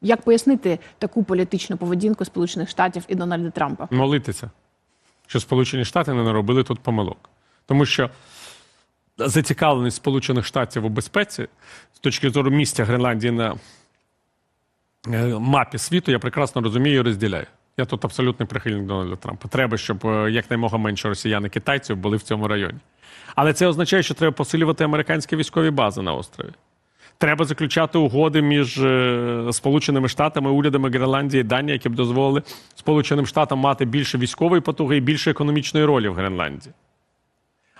Як пояснити таку політичну поведінку Сполучених Штатів і Дональда Трампа? молитися, що Сполучені Штати не наробили тут помилок. Тому що зацікавленість Сполучених Штатів у безпеці з точки зору місця Гренландії на е, мапі світу, я прекрасно розумію і розділяю. Я тут абсолютний прихильник Дональда Трампа. Треба, щоб е, якнаймога менше росіян і китайців були в цьому районі. Але це означає, що треба посилювати американські військові бази на острові. Треба заключати угоди між е, Сполученими Штатами, урядами Гренландії і Данії, які б дозволили Сполученим Штатам мати більше військової потуги і більше економічної ролі в Гренландії.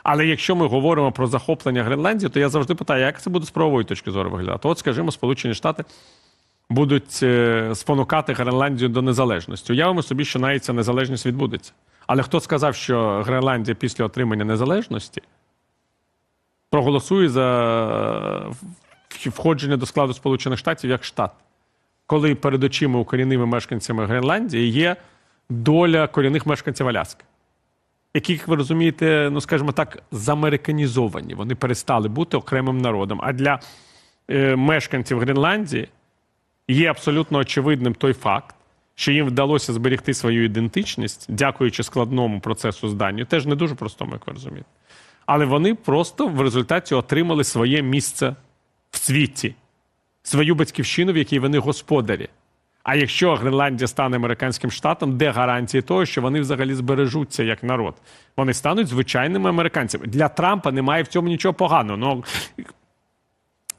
Але якщо ми говоримо про захоплення Гренландії, то я завжди питаю, як це буде з правової точки зору виглядати? От, скажімо, Сполучені Штати будуть е, спонукати Гренландію до незалежності. Уявимо собі, що навіть ця незалежність відбудеться. Але хто сказав, що Гренландія після отримання незалежності проголосує за входження до складу Сполучених Штатів як штат, коли перед очима корінними мешканцями Гренландії є доля корінних мешканців Аляски, які, як ви розумієте, ну скажімо так, замериканізовані. Вони перестали бути окремим народом. А для е, мешканців Гренландії є абсолютно очевидним той факт, що їм вдалося зберегти свою ідентичність, дякуючи складному процесу здання, теж не дуже простому, як ви розумієте. Але вони просто в результаті отримали своє місце світі, свою батьківщину, в якій вони господарі. А якщо Гренландія стане американським штатом, де гарантії того, що вони взагалі збережуться як народ? Вони стануть звичайними американцями. Для Трампа немає в цьому нічого поганого. Ну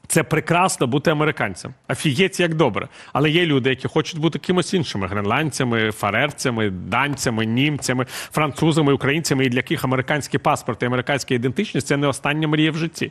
це прекрасно бути американцем. Офігеть, як добре. Але є люди, які хочуть бути кимось іншими: гренландцями, фарерцями, данцями, німцями, французами, українцями, і для яких американський паспорт і американська ідентичність це не остання мрія в житті.